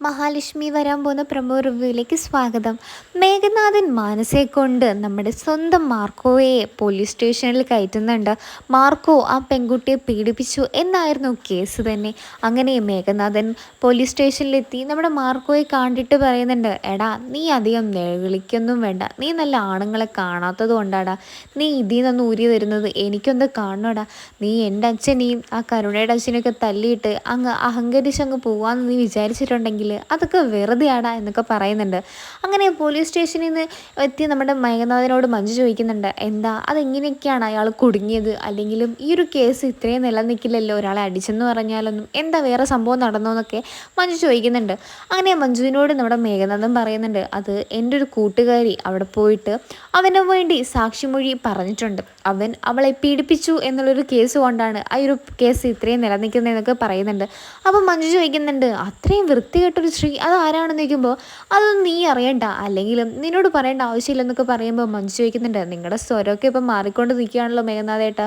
മഹാലക്ഷ്മി വരാൻ പോകുന്ന പ്രമോ റിവ്യൂവിലേക്ക് സ്വാഗതം. മേഘനാഥൻ മാനസയെ കൊണ്ട് നമ്മുടെ സ്വന്തം മാർക്കോയെ പോലീസ് സ്റ്റേഷനിൽ കയറ്റുന്നുണ്ട്. മാർക്കോ ആ പെൺകുട്ടിയെ പീഡിപ്പിച്ചു എന്നായിരുന്നു കേസ് തന്നെ. അങ്ങനെ മേഘനാഥൻ പോലീസ് സ്റ്റേഷനിലെത്തി. നമ്മുടെ മാർക്കോയെ കണ്ടിട്ട് പറയുന്നുണ്ട് എടാ നീ അധികം വിളിക്കൊന്നും വേണ്ട. നീ നല്ല ആണുങ്ങളെ കാണാത്തത് കൊണ്ടാടാ. നീ ഇതിൽ നിന്ന് ഊരി തരുന്നത് എനിക്കൊന്ന് കാണണോടാ. നീ എന്റെ അച്ഛനെയും ആ കരുണയുടെ അച്ഛനെയൊക്കെ തല്ലിയിട്ട് അങ്ങ് അഹങ്കരിച്ച് അങ്ങ് പോവാന്ന് നീ വിചാരിച്ചിട്ടുണ്ടെങ്കിൽ അതൊക്കെ വെറുതെയാടാ എന്നൊക്കെ പറയുന്നുണ്ട്. അങ്ങനെ പോലീസ് സ്റ്റേഷനിൽ നിന്ന് എത്തി നമ്മുടെ മേഘനാഥനോട് മഞ്ജു ചോദിക്കുന്നുണ്ട് എന്താ അതെങ്ങനെയൊക്കെയാണ് അയാൾ കുടുങ്ങിയത്? അല്ലെങ്കിലും ഈ ഒരു കേസ് ഇത്രയും നിലനിൽക്കില്ലല്ലോ ഒരാളെ അടിച്ചെന്ന് പറഞ്ഞാലൊന്നും എന്താ വേറെ സംഭവം നടന്നോ എന്നൊക്കെ മഞ്ജു ചോദിക്കുന്നുണ്ട്. അങ്ങനെ മഞ്ജുവിനോട് നമ്മുടെ മേഘനാഥൻ പറയുന്നുണ്ട് അത് എന്റെ ഒരു കൂട്ടുകാരി അവിടെ പോയിട്ട് അവന് വേണ്ടി സാക്ഷിമൊഴി പറഞ്ഞിട്ടുണ്ട്. അവൻ അവളെ പീഡിപ്പിച്ചു എന്നുള്ളൊരു കേസ് കൊണ്ടാണ് ആ ഒരു കേസ് ഇത്രയും നിലനിൽക്കുന്നതെന്നൊക്കെ പറയുന്നുണ്ട്. അപ്പം മഞ്ജു ചോദിക്കുന്നുണ്ട് അത്രയും വൃത്തികെട്ടൊരു സ്ത്രീ അത് ആരാണെന്ന് ചോദിക്കുമ്പോൾ അതൊന്നും നീ അറിയണ്ട. അല്ലെങ്കിലും നിന്നോട് പറയേണ്ട ആവശ്യമില്ലെന്നൊക്കെ പറയുമ്പോൾ മഞ്ജു ചോദിക്കുന്നുണ്ട് നിങ്ങളുടെ സ്വരമൊക്കെ ഇപ്പം മാറിക്കൊണ്ട് നിൽക്കുകയാണല്ലോ മേഘനാഥേട്ടാ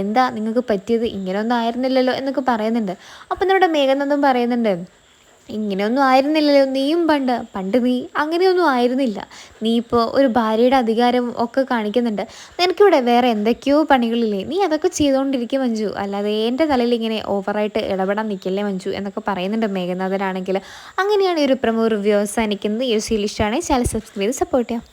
എന്താ നിങ്ങൾക്ക് പറ്റിയത്? ഇങ്ങനെയൊന്നും ആയിരുന്നില്ലല്ലോ എന്നൊക്കെ പറയുന്നുണ്ട്. അപ്പം നമ്മുടെ മേഘനാഥം പറയുന്നുണ്ട് ഇങ്ങനെയൊന്നും ആയിരുന്നില്ലല്ലോ നീയും പണ്ട്. പണ്ട് നീ അങ്ങനെയൊന്നും ആയിരുന്നില്ല. നീ ഇപ്പോൾ ഒരു ഭാര്യയുടെ അധികാരം ഒക്കെ കാണിക്കുന്നുണ്ട്. നിനക്കിവിടെ വേറെ എന്തൊക്കെയോ പണികളില്ലേ? നീ അതൊക്കെ ചെയ്തുകൊണ്ടിരിക്കും മഞ്ജു. അല്ലാതെ എന്റെ തലയിൽ ഇങ്ങനെ ഓവറായിട്ട് ഇടപെടാൻ നിൽക്കില്ലേ മഞ്ജു എന്നൊക്കെ പറയുന്നുണ്ട് മേഘനാഥനാണെങ്കിൽ. അങ്ങനെയാണ് ഈ ഒരു പ്രമുഖ റിവ്യൂ അവസാനിക്കുന്നത്. ഈ ഒരു സീരീസ് ഇഷ്ടമാണെങ്കിൽ ചാനൽ സബ്സ്ക്രൈബ് ചെയ്ത് സപ്പോർട്ട് ചെയ്യാം.